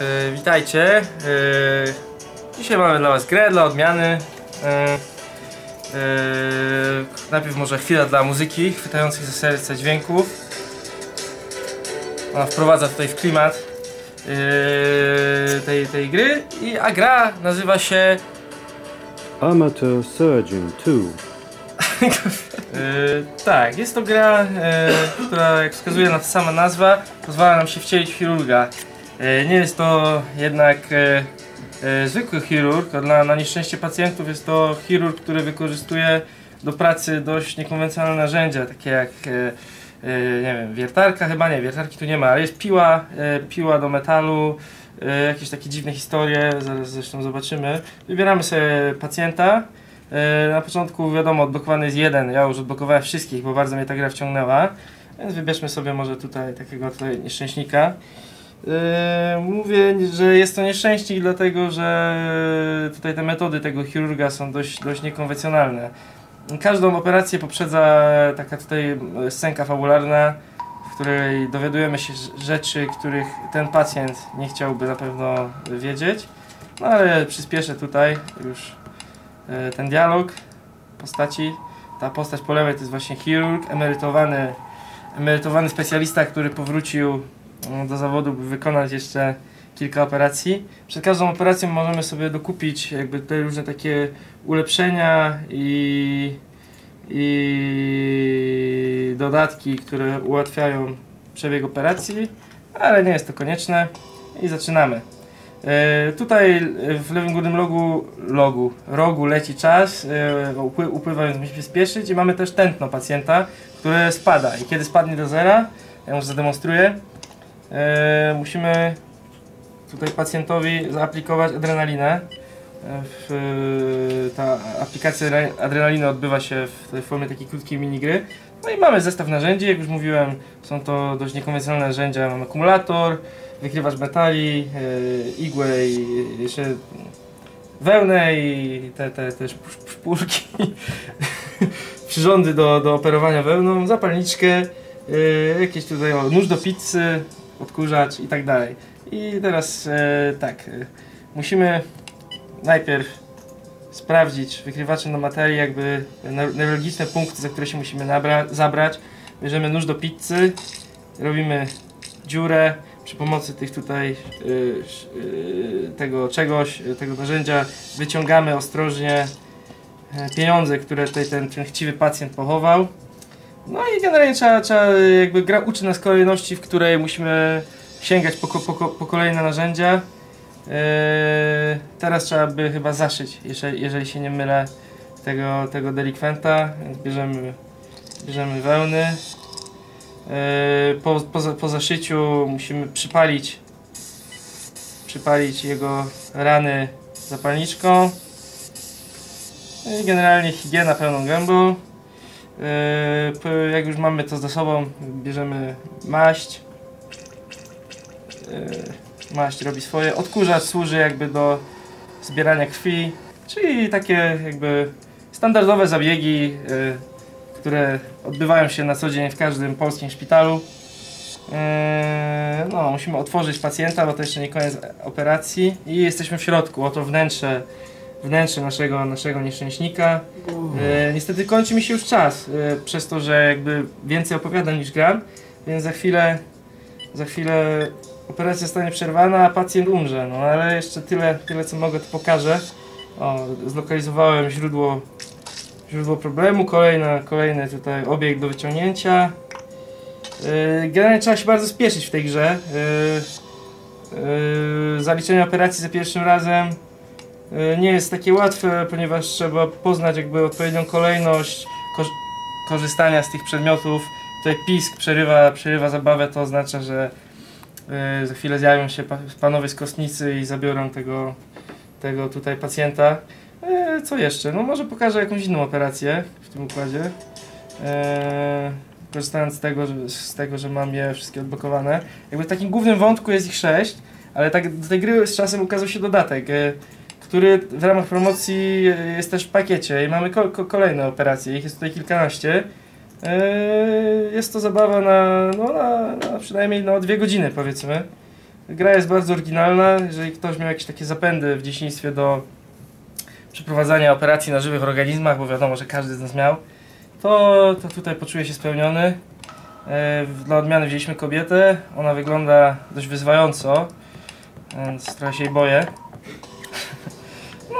E, witajcie. E, dzisiaj mamy dla Was grę dla odmiany. E, najpierw może chwila dla muzyki, chwytających za serce dźwięków. Ona wprowadza tutaj w klimat tej, tej gry, I, a gra nazywa się Amateur Surgeon 2. E, tak, jest to gra, e, która jak wskazuje na sama nazwa, pozwala nam się wcielić w chirurga. E, nie jest to jednak e, e, zwykły chirurg, a dla, na nieszczęście pacjentów jest to chirurg, który wykorzystuje do pracy dość niekonwencjonalne narzędzia, takie jak nie wiem, wiertarka, chyba nie, wiertarki tu nie ma, ale jest piła, piła do metalu, jakieś takie dziwne historie, zaraz zresztą zobaczymy. Wybieramy sobie pacjenta. Na początku wiadomo, odblokowany jest jeden, ja już odblokowałem wszystkich, bo bardzo mnie ta gra wciągnęła. Więc wybierzmy sobie może tutaj takiego tutaj nieszczęśnika. E, Mówię, że jest to nieszczęśnik, dlatego że tutaj te metody tego chirurga są dość, dość niekonwencjonalne. Każdą operację poprzedza taka tutaj scenka fabularna, w której dowiadujemy się rzeczy, których ten pacjent nie chciałby na pewno wiedzieć. No ale przyspieszę tutaj już e, ten dialog postaci. Ta postać po lewej to jest właśnie chirurg, emerytowany, emerytowany specjalista, który powrócił do zawodu, by wykonać jeszcze kilka operacji. Przed każdą operacją możemy sobie dokupić jakby te różne takie ulepszenia i, i dodatki, które ułatwiają przebieg operacji, ale nie jest to konieczne i zaczynamy. E, tutaj w lewym górnym logu, logu, rogu leci czas, e, upły, upływa, więc musimy się spieszyć i mamy też tętno pacjenta, które spada i kiedy spadnie do zera, ja już zademonstruję, e, musimy tutaj pacjentowi zaaplikować adrenalinę. E, W, e, ta aplikacja adre- adrenaliny odbywa się w, formie takiej krótkiej minigry. No i mamy zestaw narzędzi, jak już mówiłem, są to dość niekonwencjonalne narzędzia. Mamy akumulator, wykrywacz metali, e, igłę i jeszcze wełnę i te, te szp- szpulki, przyrządy do, do operowania wełną, zapalniczkę, e, jakieś tutaj o, nóż do pizzy, odkurzacz i tak dalej. I teraz e, tak, e, musimy najpierw sprawdzić wykrywaczem do materii jakby neu- neurologiczne punkty, za które się musimy zabrać. Bierzemy nóż do pizzy, robimy dziurę przy pomocy tych tutaj y, y, tego czegoś, tego narzędzia wyciągamy ostrożnie pieniądze, które tutaj ten, ten chciwy pacjent pochował. No i generalnie trzeba, trzeba jakby gra uczy nas kolejności, w której musimy sięgać po, po, po kolejne narzędzia. Eee, teraz trzeba by chyba zaszyć, jeżeli, jeżeli się nie mylę, tego, tego delikwenta. Więc bierzemy, bierzemy wełny. Eee, po, po, po zaszyciu musimy przypalić, przypalić jego rany zapalniczką. No I generalnie higiena pełną gębą. Po- jak już mamy to za sobą, bierzemy maść. Eee, maść robi swoje. Odkurzacz służy jakby do zbierania krwi, czyli takie jakby standardowe zabiegi, y, które odbywają się na co dzień w każdym polskim szpitalu. No, musimy otworzyć pacjenta, bo to jeszcze nie koniec operacji i jesteśmy w środku, oto wnętrze, wnętrze naszego, naszego nieszczęśnika. E, niestety kończy mi się już czas, e, przez to, że jakby więcej opowiadam niż gram, więc za chwilę, za chwilę operacja zostanie przerwana, a pacjent umrze. No ale jeszcze tyle, tyle co mogę, to pokażę. O, zlokalizowałem źródło, źródło problemu, kolejna, kolejny tutaj obiekt do wyciągnięcia. E, Generalnie trzeba się bardzo spieszyć w tej grze. E, e, Zaliczenie operacji za pierwszym razem nie jest takie łatwe, ponieważ trzeba poznać jakby odpowiednią kolejność kor- korzystania z tych przedmiotów. Tutaj pisk przerywa, przerywa zabawę, to oznacza, że e, za chwilę zjawią się pa- panowie z kostnicy i zabiorą tego, tego tutaj pacjenta. E, Co jeszcze? No może pokażę jakąś inną operację w tym układzie. E, korzystając z tego, z tego, że mam je wszystkie odblokowane. Jakby w takim głównym wątku jest ich sześć, ale tak do tej gry z czasem ukazał się dodatek, e, który w ramach promocji jest też w pakiecie i mamy ko ko kolejne operacje, ich jest tutaj kilkanaście. E, Jest to zabawa na, no, na, na przynajmniej no, dwie godziny powiedzmy. Gra jest bardzo oryginalna. Jeżeli ktoś miał jakieś takie zapędy w dzieciństwie do przeprowadzania operacji na żywych organizmach, bo wiadomo, że każdy z nas miał, to, to tutaj poczuje się spełniony. E, Dla odmiany wzięliśmy kobietę. Ona wygląda dość wyzwająco, więc trochę się jej boję.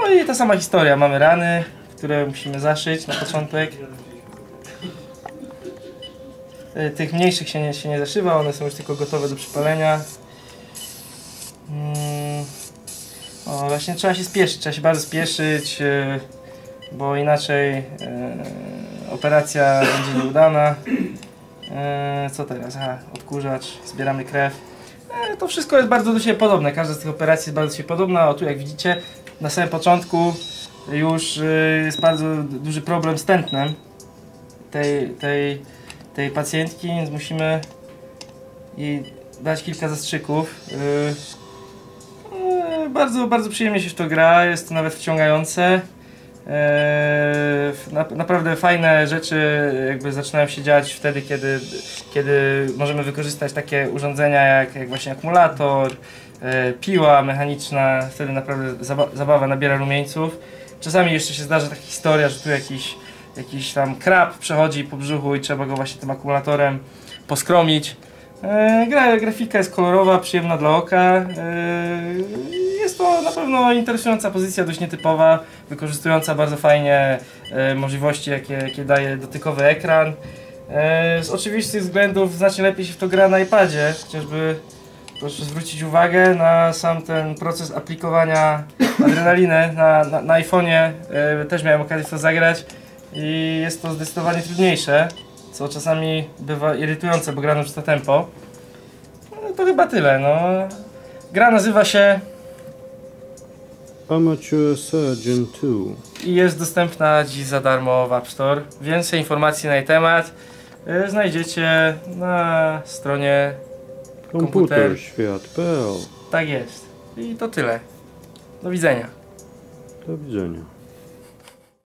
No i ta sama historia. Mamy rany, które musimy zaszyć na początek. E, Tych mniejszych się nie, się nie zaszywa, one są już tylko gotowe do przypalenia. Mm, O, właśnie trzeba się spieszyć, trzeba się bardzo spieszyć, e, bo inaczej e, operacja będzie nieudana. Co teraz? Aha, odkurzacz, zbieramy krew. To wszystko jest bardzo do siebie podobne, każda z tych operacji jest bardzo do siebie podobna. O tu jak widzicie, na samym początku już e, jest bardzo duży problem z tętnem tej, tej, tej pacjentki, więc musimy jej dać kilka zastrzyków. Yy, yy, bardzo, bardzo przyjemnie się w to gra, jest to nawet wciągające. Na, naprawdę fajne rzeczy jakby zaczynają się dziać wtedy, kiedy, kiedy możemy wykorzystać takie urządzenia jak, jak właśnie akumulator, yy, piła mechaniczna, wtedy naprawdę zaba zabawa nabiera rumieńców. Czasami jeszcze się zdarza taka historia, że tu jakiś, jakiś tam krab przechodzi po brzuchu i trzeba go właśnie tym akumulatorem poskromić. E, gra, grafika jest kolorowa, przyjemna dla oka. To na pewno interesująca pozycja, dość nietypowa, wykorzystująca bardzo fajnie e, możliwości, jakie, jakie daje dotykowy ekran. E, z oczywistych względów znacznie lepiej się w to gra na iPadzie, chociażby proszę zwrócić uwagę na sam ten proces aplikowania adrenaliny na, na, na iPhone'ie. E, też miałem okazję to zagrać i jest to zdecydowanie trudniejsze, co czasami bywa irytujące, bo gra na tempo. No, to chyba tyle, no. Gra nazywa się Amateur Surgeon 2. i jest dostępna dziś za darmo w App Store. Więcej informacji na jej temat e, znajdziecie na stronie Komputer. Komputerświat.pl Tak jest. I to tyle. Do widzenia. Do widzenia.